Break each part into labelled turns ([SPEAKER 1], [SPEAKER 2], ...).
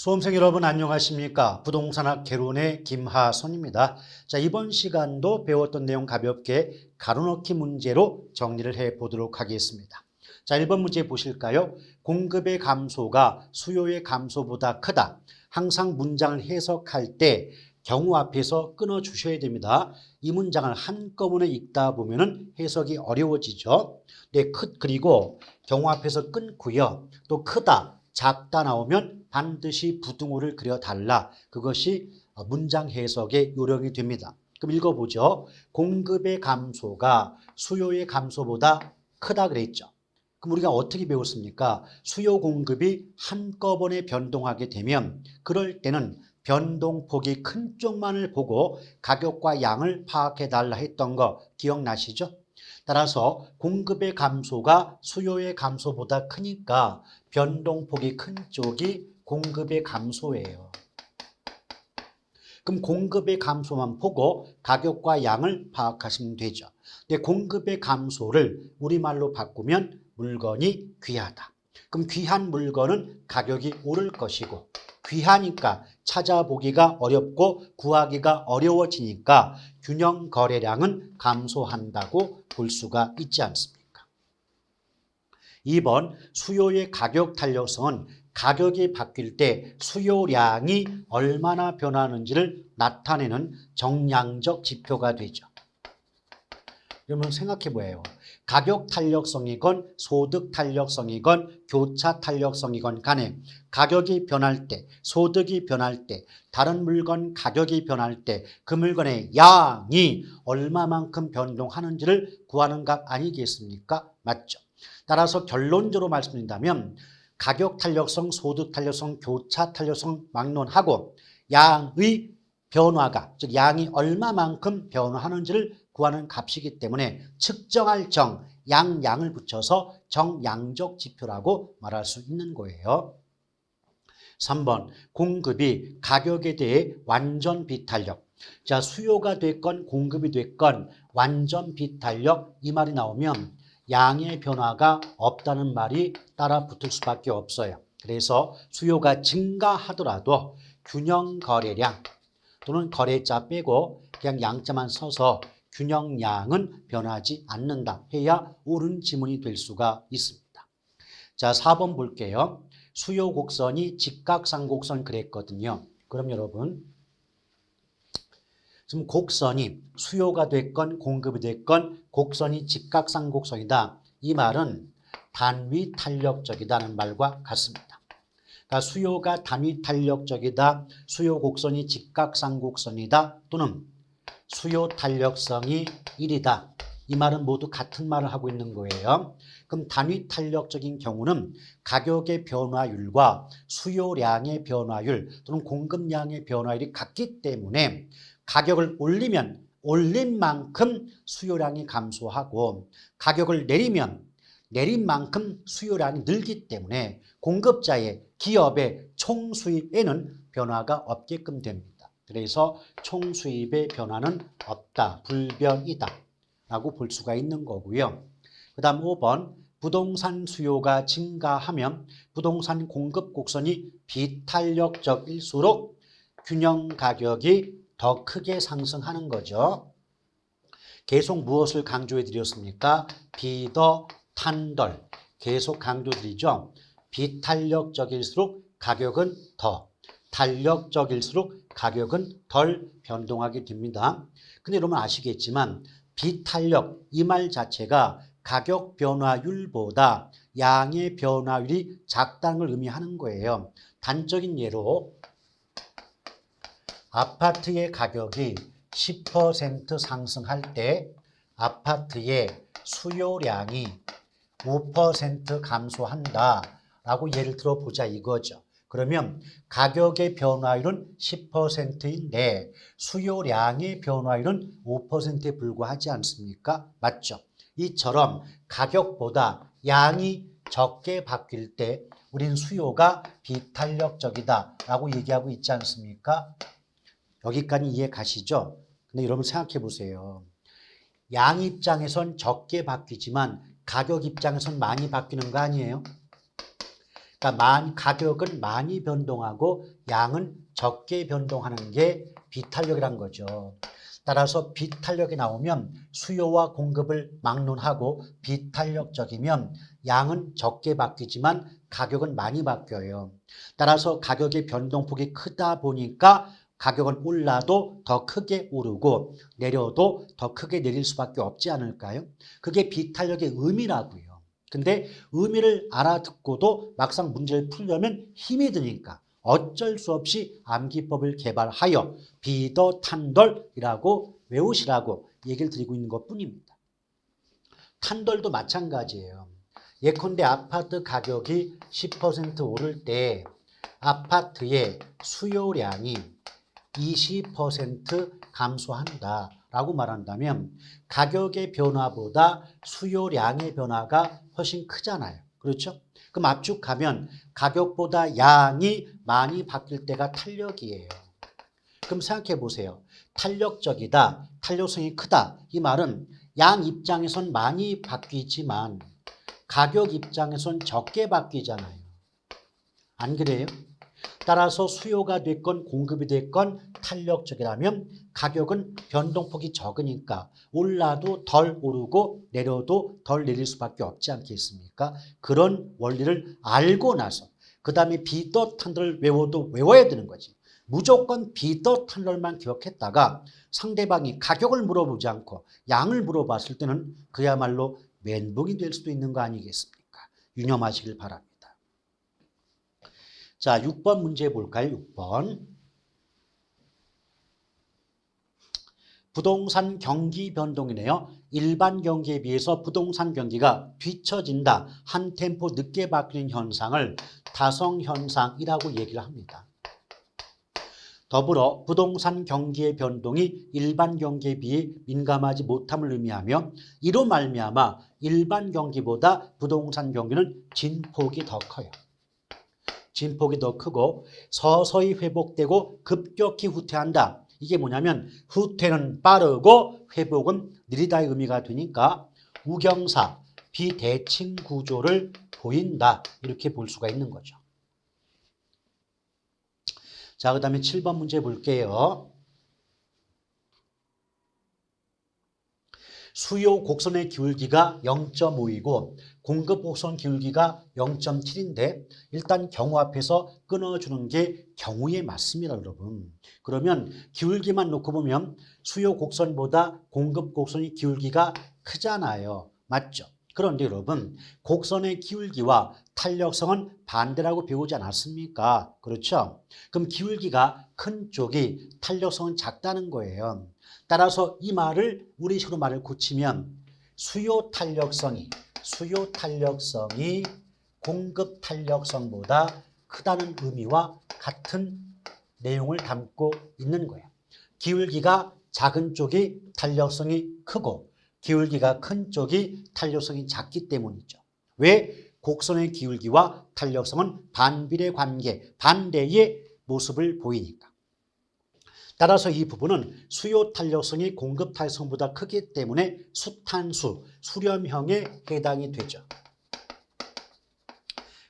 [SPEAKER 1] 수험생 여러분 안녕하십니까? 부동산학 개론의 김하선입니다. 자, 이번 시간도 배웠던 내용 가볍게 가로넣기 문제로 정리를 해 보도록 하겠습니다. 자, 1번 문제 보실까요? 공급의 감소가 수요의 감소보다 크다. 항상 문장을 해석할 때 경우 앞에서 끊어 주셔야 됩니다. 이 문장을 한꺼번에 읽다 보면은 해석이 어려워지죠. 네, 크, 그리고 경우 앞에서 끊고요. 또 크다, 작다 나오면 반드시 부등호를 그려달라. 그것이 문장 해석의 요령이 됩니다. 그럼 읽어보죠. 공급의 감소가 수요의 감소보다 크다 그랬죠. 그럼 우리가 어떻게 배웠습니까? 수요 공급이 한꺼번에 변동하게 되면 그럴 때는 변동폭이 큰 쪽만을 보고 가격과 양을 파악해 달라 했던 거 기억나시죠? 따라서 공급의 감소가 수요의 감소보다 크니까 변동폭이 큰 쪽이 공급의 감소예요. 그럼 공급의 감소만 보고 가격과 양을 파악하시면 되죠. 근데 공급의 감소를 우리말로 바꾸면 물건이 귀하다. 그럼 귀한 물건은 가격이 오를 것이고 귀하니까 찾아보기가 어렵고 구하기가 어려워지니까 균형 거래량은 감소한다고 볼 수가 있지 않습니까? 2번 수요의 가격 탄력성은 가격이 바뀔 때 수요량이 얼마나 변하는지를 나타내는 정량적 지표가 되죠. 여러분 생각해 보아요. 가격 탄력성이건 소득 탄력성이건 교차 탄력성이건 간에 가격이 변할 때, 소득이 변할 때, 다른 물건 가격이 변할 때 그 물건의 양이 얼마만큼 변동하는지를 구하는 값 아니겠습니까? 맞죠? 따라서 결론적으로 말씀드린다면 가격 탄력성, 소득 탄력성, 교차 탄력성 막론하고 양의 변화가 즉 양이 얼마만큼 변화하는지를 구하는 값이기 때문에 측정할 정, 양, 양을 붙여서 정양적 지표라고 말할 수 있는 거예요. 3번 공급이 가격에 대해 완전 비탄력. 자, 수요가 됐건 공급이 됐건 완전 비탄력 이 말이 나오면 양의 변화가 없다는 말이 따라 붙을 수밖에 없어요. 그래서 수요가 증가하더라도 균형 거래량 또는 거래자 빼고 그냥 양자만 써서 균형량은 변하지 않는다 해야 옳은 지문이 될 수가 있습니다. 자, 4번 볼게요. 수요 곡선이 직각상곡선 그랬거든요. 그럼 여러분 지금 곡선이 수요가 됐건 공급이 됐건 곡선이 직각상곡선이다. 이 말은 단위 탄력적이다는 말과 같습니다. 그러니까 수요가 단위 탄력적이다. 수요 곡선이 직각상 곡선이다. 또는 수요 탄력성이 1이다. 이 말은 모두 같은 말을 하고 있는 거예요. 그럼 단위 탄력적인 경우는 가격의 변화율과 수요량의 변화율 또는 공급량의 변화율이 같기 때문에 가격을 올리면 올린 만큼 수요량이 감소하고 가격을 내리면 내린 만큼 수요량이 늘기 때문에 공급자의 기업의 총 수입에는 변화가 없게끔 됩니다. 그래서 총 수입의 변화는 없다, 불변이다 라고 볼 수가 있는 거고요. 그 다음 5번 부동산 수요가 증가하면 부동산 공급 곡선이 비탄력적일수록 균형 가격이 더 크게 상승하는 거죠. 계속 무엇을 강조해 드렸습니까? 비더 탄덜 계속 강조 드리죠. 비탄력적일수록 가격은 더 탄력적일수록 가격은 덜 변동하게 됩니다. 근데 여러분 아시겠지만 비탄력 이 말 자체가 가격 변화율보다 양의 변화율이 작다는 걸 의미하는 거예요. 단적인 예로 아파트의 가격이 10% 상승할 때 아파트의 수요량이 5% 감소한다 라고 예를 들어 보자 이거죠. 그러면 가격의 변화율은 10%인데 수요량의 변화율은 5%에 불과하지 않습니까? 맞죠? 이처럼 가격보다 양이 적게 바뀔 때 우린 수요가 비탄력적이다 라고 얘기하고 있지 않습니까? 여기까지 이해 가시죠? 근데 여러분 생각해 보세요. 양 입장에선 적게 바뀌지만 가격 입장에선 많이 바뀌는 거 아니에요? 그러니까 많이, 가격은 많이 변동하고 양은 적게 변동하는 게 비탄력이란 거죠. 따라서 비탄력이 나오면 수요와 공급을 막론하고 비탄력적이면 양은 적게 바뀌지만 가격은 많이 바뀌어요. 따라서 가격의 변동폭이 크다 보니까 가격은 올라도 더 크게 오르고 내려도 더 크게 내릴 수밖에 없지 않을까요? 그게 비탄력의 의미라고요. 근데 의미를 알아듣고도 막상 문제를 풀려면 힘이 드니까 어쩔 수 없이 암기법을 개발하여 비더 탄덜이라고 외우시라고 얘기를 드리고 있는 것 뿐입니다. 탄덜도 마찬가지예요. 예컨대 아파트 가격이 10% 오를 때 아파트의 수요량이 20% 감소한다 라고 말한다면 가격의 변화보다 수요량의 변화가 훨씬 크잖아요. 그렇죠? 그럼 압축하면 가격보다 양이 많이 바뀔 때가 탄력이에요. 그럼 생각해 보세요. 탄력적이다, 탄력성이 크다. 이 말은 양 입장에선 많이 바뀌지만 가격 입장에선 적게 바뀌잖아요. 안 그래요? 따라서 수요가 됐건 공급이 됐건 탄력적이라면 가격은 변동폭이 적으니까 올라도 덜 오르고 내려도 덜 내릴 수밖에 없지 않겠습니까? 그런 원리를 알고 나서 그 다음에 비더 탄널을 외워도 외워야 되는 거지. 무조건 비더 탄널만 기억했다가 상대방이 가격을 물어보지 않고 양을 물어봤을 때는 그야말로 멘붕이 될 수도 있는 거 아니겠습니까? 유념하시길 바랍니다. 자, 6번 문제 볼까요? 6번. 부동산 경기 변동이네요. 일반 경기에 비해서 부동산 경기가 뒤처진다. 한 템포 늦게 바뀌는 현상을 다성 현상이라고 얘기를 합니다. 더불어 부동산 경기의 변동이 일반 경기에 비해 민감하지 못함을 의미하며 이로 말미암아 일반 경기보다 부동산 경기는 진폭이 더 커요. 진폭이 더 크고 서서히 회복되고 급격히 후퇴한다. 이게 뭐냐면 후퇴는 빠르고 회복은 느리다의 의미가 되니까 우경사 비대칭 구조를 보인다. 이렇게 볼 수가 있는 거죠. 자, 그 다음에 7번 문제 볼게요. 수요 곡선의 기울기가 0.5이고 공급 곡선 기울기가 0.7인데 일단 경우 앞에서 끊어주는 게 경우에 맞습니다, 여러분. 그러면 기울기만 놓고 보면 수요 곡선보다 공급 곡선의 기울기가 크잖아요. 맞죠? 그런데 여러분 곡선의 기울기와 탄력성은 반대라고 배우지 않았습니까? 그렇죠? 그럼 기울기가 큰 쪽이 탄력성은 작다는 거예요. 따라서 이 말을 우리식으로 말을 고치면 수요 탄력성이 수요 탄력성이 공급 탄력성보다 크다는 의미와 같은 내용을 담고 있는 거예요. 기울기가 작은 쪽이 탄력성이 크고 기울기가 큰 쪽이 탄력성이 작기 때문이죠. 왜? 곡선의 기울기와 탄력성은 반비례 관계, 반대의 모습을 보이니까. 따라서 이 부분은 수요 탄력성이 공급 탄력성보다 크기 때문에 수탄수, 수렴형에 해당이 되죠.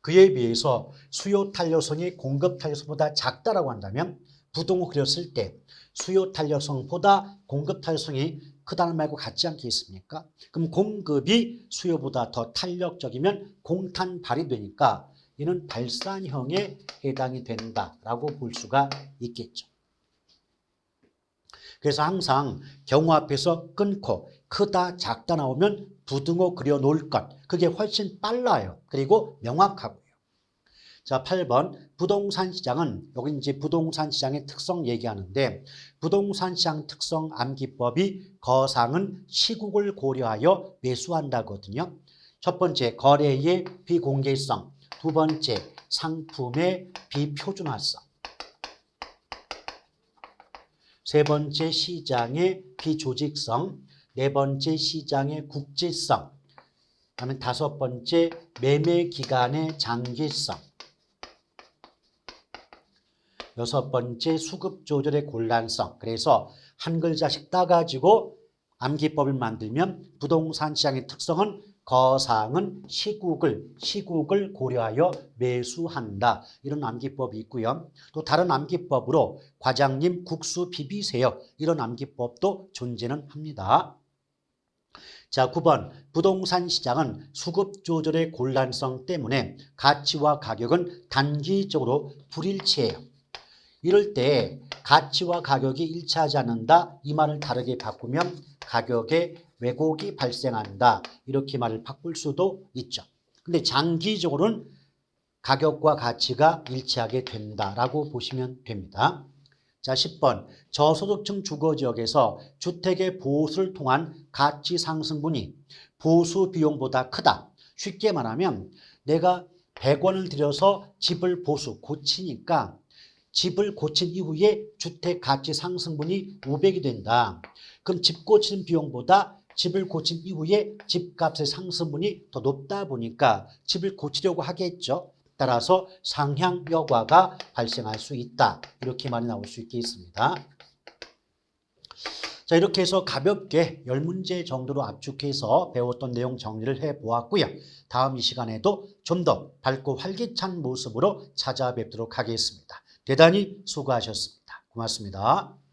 [SPEAKER 1] 그에 비해서 수요 탄력성이 공급 탄력성보다 작다라고 한다면 부동을 그렸을 때 수요 탄력성보다 공급 탄력성이 크다는 말과 같지 않겠습니까? 그럼 공급이 수요보다 더 탄력적이면 공탄 발휘되니까 이는 발산형에 해당이 된다라고 볼 수가 있겠죠. 그래서 항상 경우 앞에서 끊고 크다 작다 나오면 부등호 그려 놓을 것 그게 훨씬 빨라요. 그리고 명확하고요. 자, 8번 부동산 시장은 여기 이제 부동산 시장의 특성 얘기하는데 부동산 시장 특성 암기법이 거상은 시국을 고려하여 매수한다거든요. 첫 번째 거래의 비공개성, 두 번째 상품의 비표준화성. 세 번째 시장의 비조직성, 네 번째 시장의 국제성, 그다음에 다섯 번째 매매 기간의 장기성, 여섯 번째 수급 조절의 곤란성. 그래서 한 글자씩 따가지고 암기법을 만들면 부동산 시장의 특성은 거상은 시국을 시국을 고려하여 매수한다. 이런 암기법이 있고요. 또 다른 암기법으로 과장님 국수 비비세요. 이런 암기법도 존재는 합니다. 자, 9번 부동산 시장은 수급 조절의 곤란성 때문에 가치와 가격은 단기적으로 불일치해요. 이럴 때 가치와 가격이 일치하지 않는다 이 말을 다르게 바꾸면 가격에 왜곡이 발생한다 이렇게 말을 바꿀 수도 있죠. 근데 장기적으로는 가격과 가치가 일치하게 된다라고 보시면 됩니다. 자, 10번. 저소득층 주거 지역에서 주택의 보수를 통한 가치 상승분이 보수 비용보다 크다. 쉽게 말하면 내가 100원을 들여서 집을 보수 고치니까 집을 고친 이후에 주택 가치 상승분이 500이 된다. 그럼 집 고치는 비용보다 집을 고친 이후에 집값의 상승분이 더 높다 보니까 집을 고치려고 하겠죠. 따라서 상향 여과가 발생할 수 있다. 이렇게 말이 나올 수 있겠습니다. 자, 이렇게 해서 가볍게 10문제 정도로 압축해서 배웠던 내용 정리를 해 보았고요. 다음 이 시간에도 좀 더 밝고 활기찬 모습으로 찾아뵙도록 하겠습니다. 대단히 수고하셨습니다. 고맙습니다.